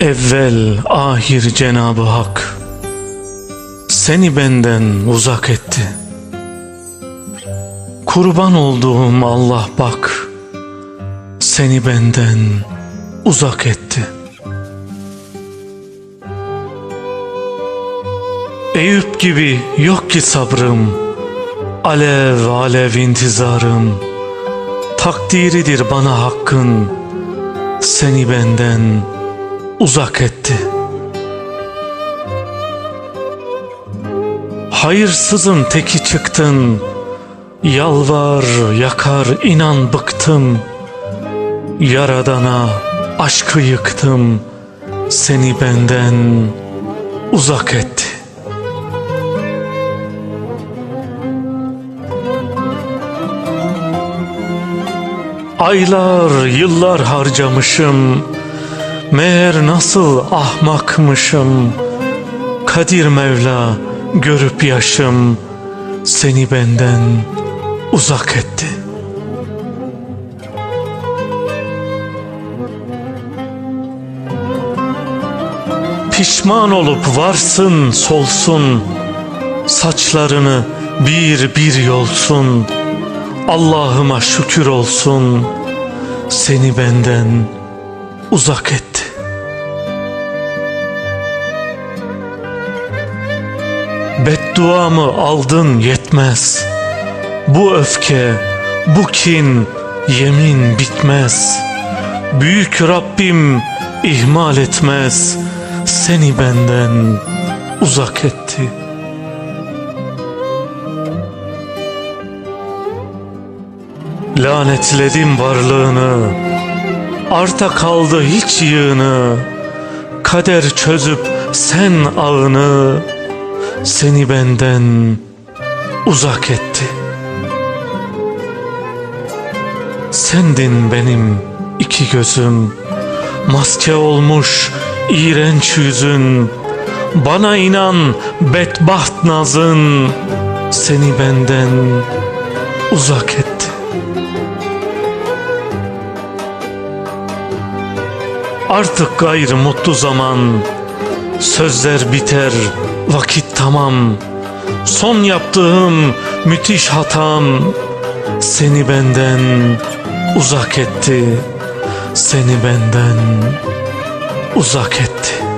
Evvel ahir Cenabı Hak Seni benden uzak etti. Kurban olduğum Allah bak Seni benden uzak etti. Eyüp gibi yok ki sabrım Alev alev intizarım. Takdiridir bana hakkın Seni benden uzak etti Hayırsızın teki çıktın Yalvar yakar inan bıktım Yaradana aşkı yıktım Seni benden uzak etti Aylar, yıllar harcamışım. Meğer nasıl ahmakmışım. Kadir Mevla görüp yaşım seni benden uzak etti. Pişman olup varsın solsun Saçlarını bir bir yolsun Allah'ıma şükür olsun Seni benden uzak etti Bedduamı aldın yetmez. Bu öfke, bu kin, yemin bitmez. Büyük Rabbim ihmal etmez. Seni benden uzak etti. Lanetledim varlığını. Arta kaldı hiç yığını. Kader çözüp sen ağını Seni benden uzak etti. Sendin benim iki gözüm Maske olmuş iğrenç yüzün. Bana inan bedbaht nazın Seni benden uzak etti. Artık gayrı mutlu zaman Sözler biter vakit tamam. Son yaptığım müthiş hatam Seni benden uzak etti. Seni benden uzak etti